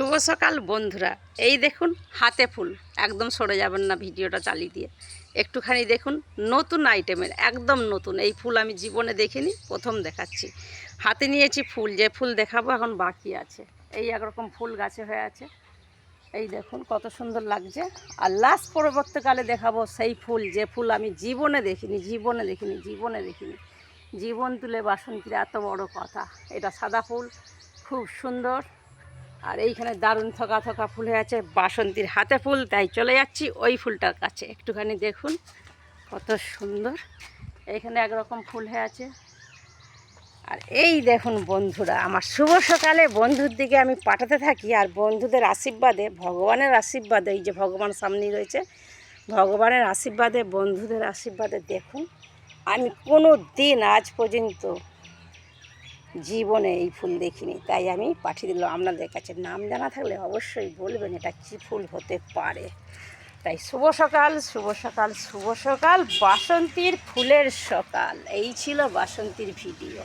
শুভ সকাল, বন্ধুরা। এই দেখুন, হাতে ফুল। একদম সরে যাবেন না ভিডিওটা চালিয়ে দিয়ে। একটুখানি দেখুন, নতুন আইটেমের, একদম নতুন। এই ফুল আমি জীবনে দেখিনি, প্রথম দেখাচ্ছি। হাতে নিয়েছি ফুল, যে ফুল দেখাবো এখন বাকি আছে। এই একরকম ফুল গাছে হয়ে আছে। এই দেখুন, কত সুন্দর লাগছে। আর লাস্ট পরবর্তীকালে দেখাবো সেই ফুল, যে ফুল আমি জীবনে দেখিনি জীবনে দেখিনি জীবনে দেখিনি। জীবন তুলে বাসন্তীর এত বড় কথা। এটা সাদা ফুল, খুব সুন্দর। আর এইখানে দারুণ থকা থকা ফুল হয়ে আছে, বাসন্তীর হাতে ফুল, তাই চলে যাচ্ছি ওই ফুলটার কাছে। একটুখানি দেখুন কত সুন্দর, এইখানে একরকম ফুল হয়ে আছে। আর এই দেখুন বন্ধুরা, আমার শুভ সকালে বন্ধুর দিকে আমি পাঠাতে থাকি, আর বন্ধুদের আশীর্বাদে, ভগবানের আশীর্বাদে, এই যে ভগবান সামনেই রয়েছে, ভগবানের আশীর্বাদে, বন্ধুদের আশীর্বাদে দেখুন, আমি কোনো দিন আজ পর্যন্ত জীবনে এই ফুল দেখিনি, তাই আমি পাঠিয়ে দিলাম। আপনাদের কাছে নাম জানা থাকলে অবশ্যই বলবেন এটা কী ফুল হতে পারে। তাই শুভ সকাল শুভ সকাল শুভ সকাল। বাসন্তীর ফুলের সকাল। এই ছিল বাসন্তীর ভিডিও।